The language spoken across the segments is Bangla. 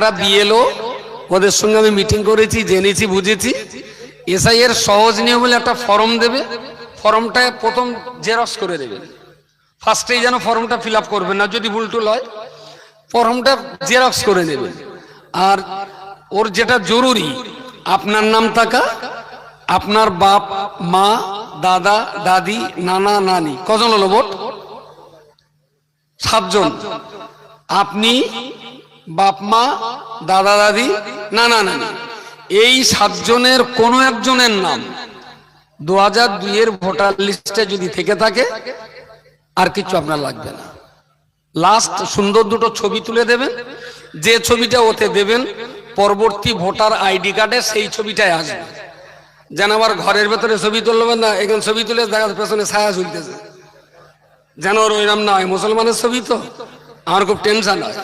যারা বিএলও ওদের সঙ্গে আমি মিটিং করেছি, জেনেছি, বুঝেছি। এসআই এর সহজ নিয়ম হলে একটা ফর্ম দেবে। ফর্মটা প্রথম জেরক্স করে দেবে। ফার্স্টেই যেন ফর্মটা ফিল আপ করবেন না যদি ভুল টুল হয় ফর্মটা জেরক্স করে নেবেন আর ওর যেটা জরুরি, আপনার নাম থাকা, আপনার বাপ, মা, দাদা, দাদি, নানা, নানি, কজন হলো ভোট? সাতজন। আপনি বাপ মা, দাদা দাদি, নানা নানি। এই সাতজনের কোনো একজনের নাম দু হাজার দুইয়ের ভোটার লিস্টে যদি থেকে থাকে, আর কিছু আপনার লাগবে না। লাস্ট সুন্দর দুটো ছবি তুলে দেবেন। যে ছবিটা ওতে দেবেন, পরবর্তী ভোটার আইডি কার্ডে সেই ছবিটাই আসবে। যেন আবার ঘরের ভেতরে ছবি তুলবেন না, এখানে ছবি তুলে দেখা পেছনে ছায়া ঝুলতেছে। যেন ওর ওইরাম না হয় মুসলমানের ছবি তো। আমার খুব টেনশন হয়।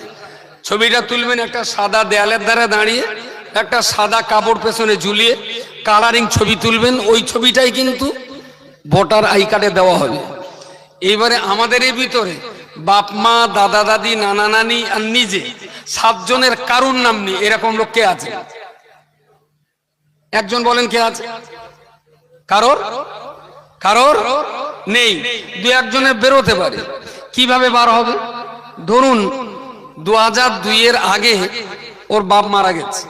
ছবিটা তুলবেন একটা সাদা দেয়ালের ধারে দাঁড়িয়ে, একটা সাদা কাপড় পেছনে ঝুলিয়ে কালারিং ছবি তুলবেন। ওই ছবিটাই কিন্তু ভোটার আই কার্ডে দেওয়া হবে। এইবারে আমাদের এই ভিতরে বাপ, মা, দাদা, দাদি, নানা, নানি আর নিজে সাতজনের কারুর নাম নিয়ে এরকম লোক কে আছে? একজন বলেন কে আছে? কারোর? কারোর? নেই। দু একজনের বেরোতে পারে। কীভাবে বার হবে? ধরুন দু হাজার দুইয়ের আগে ওর বাপ মারা গেছে।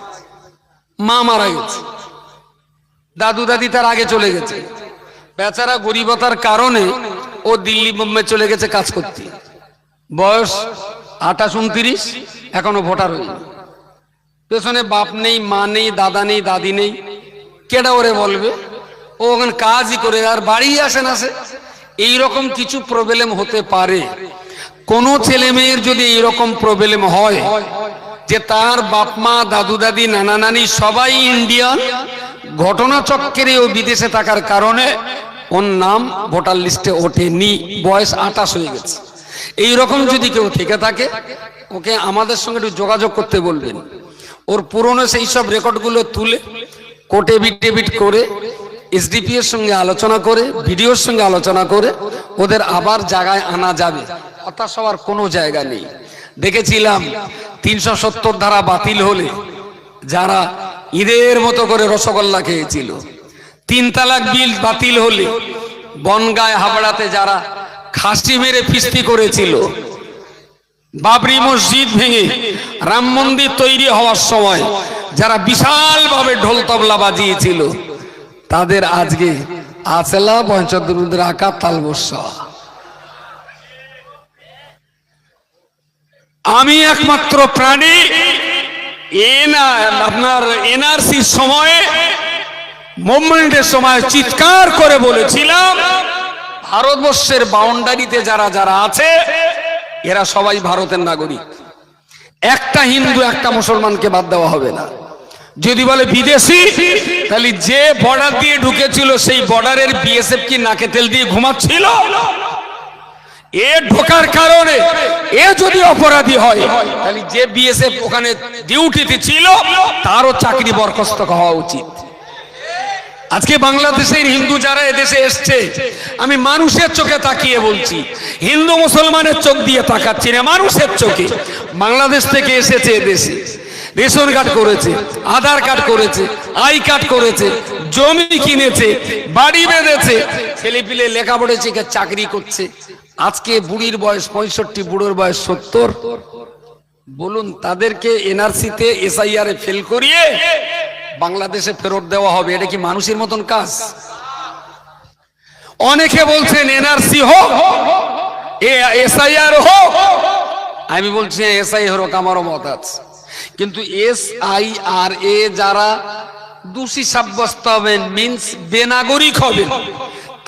মা মারা গেছে। দাদু দাদি তার আগে চলে গেছে। বেচারা গরিবতার কারণে ও দিল্লি, বোম্বে চলে গেছে কাজ করতে। বয়স আঠাশ, উনত্রিশ, এখনও ভোটার হয়নি। পেছনে বাপ নেই, মা নেই, দাদা নেই, দাদি নেই। কেডা ওরে বলবে? ও ওখানে কাজই করে, আর বাড়ি আসে না সে। এইরকম কিছু প্রবলেম হতে পারে। কোন ছেলে মেয়ের যদি এইরকম প্রবলেম হয় যে তার বাপ মা, দাদু দাদি, নানা নানি সবাই ইন্ডিয়ান ঘটনা চক্রে ও বিদেশে থাকার কারণে ওর নাম ভোটার লিস্টে ওঠেনি, বয়স আটাশ হয়ে গেছে। এই রকম যদি কেউ থেকে থাকে, ওকে আমাদের সঙ্গে একটু যোগাযোগ করতে বলবেন। ওর পুরনো সেই সব রেকর্ডগুলো তুলে কোটে বিট করে এসডিপি এর সঙ্গে আলোচনা করে ভিডিওর সঙ্গে আলোচনা করে, ওদের আবার জায়গায় আনা যাবে। হতাশ হওয়ার কোনো জায়গা নেই। দেখেছিলাম তিনশো সত্তর ধারা বাতিল হলে যারা ঈদের মতো করে রসগোল্লা খেয়েছিল, তিন তালাক বিল বাতিল হলে বনগায় হাবড়াতে যারা খাসি মেরে ফিস্তি করেছিল, বাবরি মসজিদ ভেঙে রাম মন্দির তৈরি হওয়ার সময় যারা বিশালভাবে ঢোল তবলা বাজিয়েছিল তাদের আজকে আসেলা পঞ্চদুরুদের আঁকা তালবস্যা আমি একমাত্র প্রাণী। আপনার এনআরসির সময়ে মুভমেন্টের সময় চিৎকার করে বলেছিলাম, ভারতবর্ষের বাউন্ডারিতে যারা যারা আছে, এরা সবাই ভারতের নাগরিক। একটা হিন্দু, একটা মুসলমানকে বাদ দেওয়া হবে না। যদি বলে বিদেশি, তাহলে যে বর্ডার দিয়ে ঢুকেছিল সেই বর্ডারের বিএসএফ কি নাকে তেল দিয়ে ঘুমাচ্ছিল? এ ঢোকার কারণে, এ যদি অপরাধী হয়, তাহলে যে বিএসএফ ওখানে ডিউটিতে ছিল, তারও চাকরি বরখাস্ত হওয়া উচিত। আজকে বাংলাদেশের হিন্দু যারা এদেশে এসছে, আমি মানুষের চোখে তাকিয়ে বলছি, হিন্দু মুসলমানের চোখ দিয়ে তাকাচ্ছি না, মানুষের চোখে। বাংলাদেশ থেকে এসেছে এদেশে। রেশন কার্ড করেছে, আধার কার্ড করেছে, আই কার্ড করেছে, জমি কিনেছে, বাড়ি বেঁধেছে। ছেলে পিলে লেখাপড়ে শিখে চাকরি করছে। আজকে বুড়ির বয়স পঁয়ষট্টি, বুড়োর বয়স সত্তর। বলুন, তাদেরকে এনআরসিতে এসআইআর ফেল করিয়ে বাংলাদেশে ফেরত দেওয়া হবে। এটা কি মানুষের মতন কাজ? অনেকে বলছেন এনআরসি হোক এসআইআর হোক। আমি বলছি এসআই হোক, আমারও মত আছে। কিন্তু এস আই আর এ যারা দোষী সাব্যস্ত হবেন মিন্স বেনাগরিক হবেন,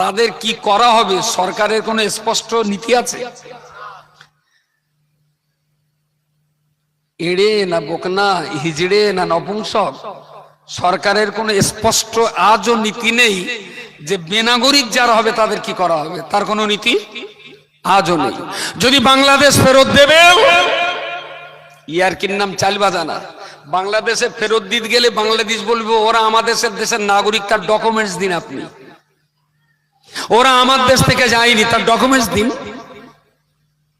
তাদের কি করা হবে? সরকারের কোনো স্পষ্ট নীতি আছে? এড়ে না বোকনা, হিজড়ে না নপুংসক, সরকারের কোনো স্পষ্ট আজও নীতি নেই যে বেনাগরিক যারা হবে, তাদের কি করা হবে? তার কোনো নীতি আজও নেই। যদি বাংলাদেশ ফেরত দেবে ইয়ারকির নাম? চালবা জানা বাংলাদেশে ফেরত দিতে গেলে বাংলাদেশ বলবে, ওরা আমাদের দেশের নাগরিক, তার ডকুমেন্টস দিন আপনি। ওরা আমার দেশ থেকে যায়নি, তার ডকুমেন্টস দিন।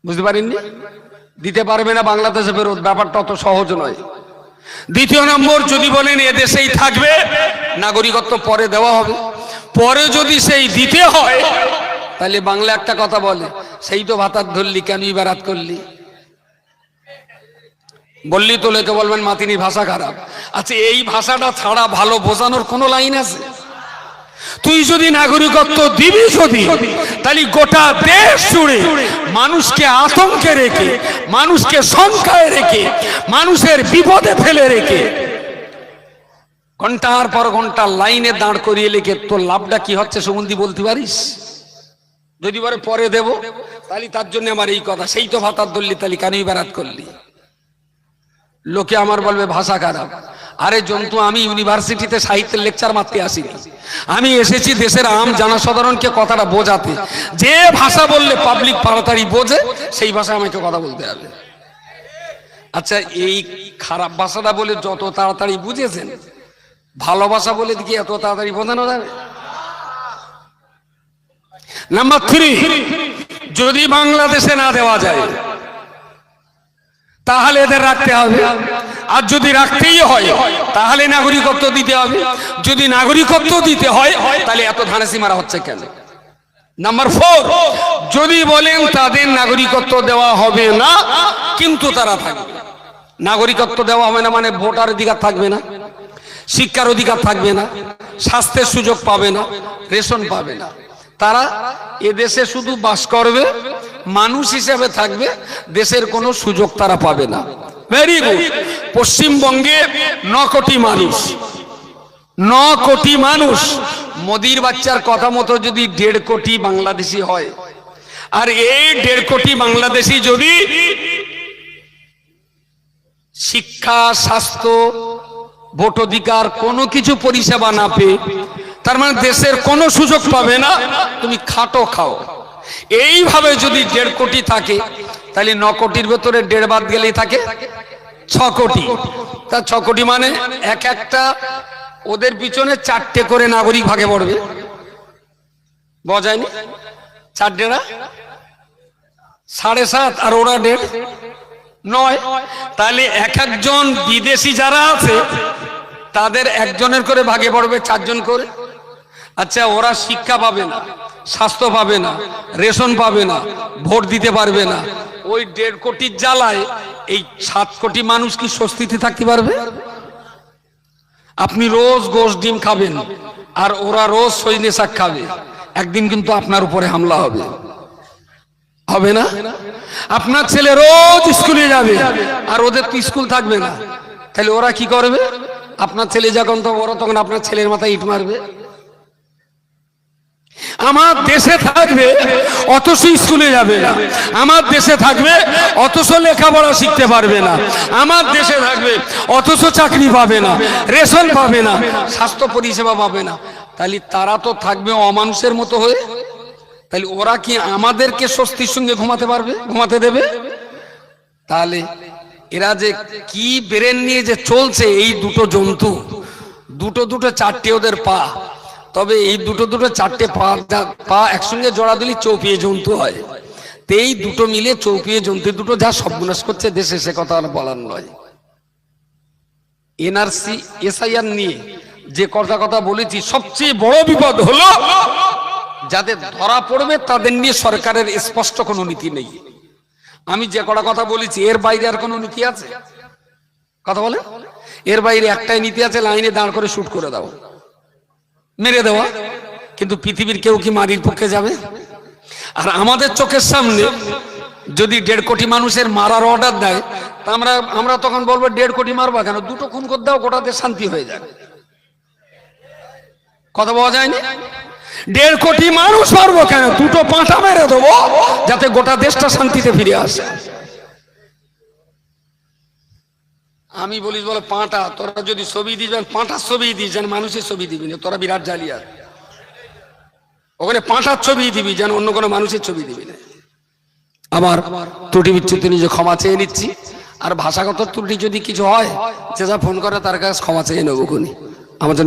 বুঝতে পারেননি? দিতে পারবে না বাংলাদেশে ফেরত, ব্যাপারটা অত সহজ নয়। দ্বিতীয় নম্বর, যদি বলেন এ দেশেই থাকবে, নাগরিকত্ব পরে দেওয়া হবে। পরে যদি সেই দিতে হয়, তাহলে বাংলা একটা কথা বলে, সেই তো ভাতার ধরলি কেন বারাত করলি? বললি তো লেখে বলবেন মাতিনি ভাষা খারাপ। আচ্ছা এই ভাষাটা ছাড়া ভালো বোঝানোর কোনো লাইন আছে? তুই যদি নাগরিকত্ব দিবি যদি, তাহলে গোটা দেশ জুড়ে মানুষকে আতঙ্কে রেখে, মানুষকে সংখ্যায় রেখে, মানুষের বিপদে ফেলে রেখে, ঘণ্টার পর ঘণ্টা লাইনে দাঁড় করিয়ে লিখে তোর লাভটা কি হচ্ছে সুগন্ধি বলতে পারিস? যদি পরে দেব, তাহলে তার জন্য আমার এই কথা। সেই তো ভাতার দললি, তাহলে কেনই বেড়াত করলি? লোকে আমার বলবে, ভাষা খারাপ। আরে জন্তু, আমি ইউনিভার্সিটিতে সাহিত্যের লেকচার মারতে আসি আমি এসেছি দেশের আম জনসাধারণকে কথাটা বোঝাতে। যে ভাষা বললে পাবলিক তাড়াতাড়ি বোঝে, সেই ভাষায় আমাকে কথা বলতে হবে। আচ্ছা এই খারাপ ভাষাটা বলে যত তাড়াতাড়ি বুঝেছেন ভালোবাসা বলে কি এত তাড়াতাড়ি বোঝানো যাবে? নাম্বার থ্রি যদি বাংলাদেশে না দেওয়া যায় তাহলে এদের রাখতে হবে। আর যদি রাখতেই হয়, তাহলে নাগরিকত্ব দিতে হবে। যদি নাগরিকত্ব দিতে হয়, তাহলে এত ধানাসি মারা হচ্ছে কেন? নাম্বার ফোর যদি বলেন তাদের নাগরিকত্ব দেওয়া হবে না, কিন্তু তারা থাকবে। নাগরিকত্ব দেওয়া হবে না মানে ভোটার অধিকার থাকবে না, শিক্ষার অধিকার থাকবে না, স্বাস্থ্যের সুযোগ পাবে না, রেশন পাবে না। তারা এদেশে শুধু বাস করবে মানুষ হিসেবে থাকবে দেশের কোনো সুযোগ তারা পাবে না। ভেরি গুড পশ্চিমবঙ্গে ন কোটি মানুষ। ন কোটি মানুষ। মোদির বাচ্চার কথা মতো যদি দেড় কোটি বাংলাদেশি হয় আর এই দেড় কোটি বাংলাদেশি যদি শিক্ষা স্বাস্থ্য ভোট অধিকার কোনো কিছু পরিষেবা না পেয়ে তার মানে দেশের কোনো সুযোগ পাবে না তুমি খাটো খাও। এইভাবে যদি দেড় কোটি থাকে, তাহলে ন কোটির ভেতরে দেড় বাদ গেলেই থাকে? ছ কোটি। তা ছ কোটি মানে এক একটা ওদের পিছনে চারটে করে নাগরিক ভাগে পড়বে। বজায়নি? চারটেরা সাড়ে সাত আর ওরা দেড়? নয়। তাহলে এক একজন বিদেশি যারা আছে, তাদের একজনের করে ভাগে পড়বে চারজন করে? আচ্ছা ওরা শিক্ষা পাবে না, স্বাস্থ্য পাবে না, রেশন পাবে না, ভোট দিতে পারবে না। ওই দেড় কোটির জ্বালায় এই সাত কোটি মানুষ কি স্বস্তিতে থাকতে পারবে? আপনি রোজ গোশ ডিম খাবেন, আর ওরা রোজ সজনে শাক খাবে। একদিন কিন্তু আপনার উপরে হামলা হবে। হবে না? আপনার ছেলে রোজ স্কুলে যাবে, আর ওদের তো স্কুল থাকবে না। তাহলে ওরা কি করবে? আপনার ছেলে যখন তো ওরা তখন আপনার ছেলের মাথায় ইট মারবে। আমার দেশে থাকবে, অথচ স্কুলে যাবে। না আমার দেশে থাকবে, অথচ লেখাপড়া শিখতে পারবে না। আমার দেশে থাকবে, অথচ চাকরি পাবে না, রেশন পাবে না, স্বাস্থ্য পরিষেবা পাবে না। তাহলে তারা তো থাকবে অমানুষের মতো হয়ে। তাহলে ওরা কি আমাদেরকে স্বস্তির সঙ্গে ঘুমাতে পারবে, ঘুমাতে দেবে? তাহলে এরা যে কি ব্রেন নিয়ে যে চলছে, এই দুটো জন্তু, দুটো দুটো চারটে ওদের পা। তবে এই দুটো দুটো চারটে পা পা একসঙ্গে জোড়া দিলে চৌপিয়ে জন্তু হয়। তো এই দুটো মিলে চৌপিয়ে জন্তু, দুটো যা সর্বনাশ করছে দেশে, সে কথা আর বলার নয়। এনআরসি, এসআইআর নিয়ে যে কথা কথা বলেছি, সবচেয়ে বড় বিপদ হলো যাদের ধরা পড়বে তাদের নিয়ে সরকারের স্পষ্ট কোনো নীতি নেই। আমি যে কটা কথা বলেছি, এর বাইরে আর কোনো নীতি আছে? কথা বলে? এর বাইরে একটাই নীতি আছে, লাইনে দাঁড় করে শুট করে দাও। মেরে দেওয়া। কিন্তু পৃথিবীর কেউ কি মারির পক্ষে যাবে? আর আমাদের চোখের সামনে যদি দেড় কোটি মানুষের মারার অর্ডার দেয়, তা আমরা আমরা তখন বলব দেড় কোটি মারবা কেন? দুটো খুন করে দাও গোটা দেশ শান্তি হয়ে যাবে কথা বলা যায়নি দেড় কোটি মানুষ মারবো কেন? দুটো পাঁঠা মেরে দেবো, যাতে গোটা দেশটা শান্তিতে ফিরে আসে। আমি বলিস বলো, পাঁটা, তোরা যদি ছবি দিস পাঁটার ছবি দিস, যেন মানুষের ছবি দিবি না, তোরা বিরাট জালিয়া ওখানে পাঁটার ছবি দিবি, যেন অন্য কোনো মানুষের ছবি দিবি না। আমার ত্রুটি বিচ্ছুতি নিজে ক্ষমা চেয়ে নিচ্ছি, আর ভাষাগত ত্রুটি যদি কিছু হয়, যে যা ফোন করে তার কাছে ক্ষমা চেয়ে নেব খুনি। আমার জন্য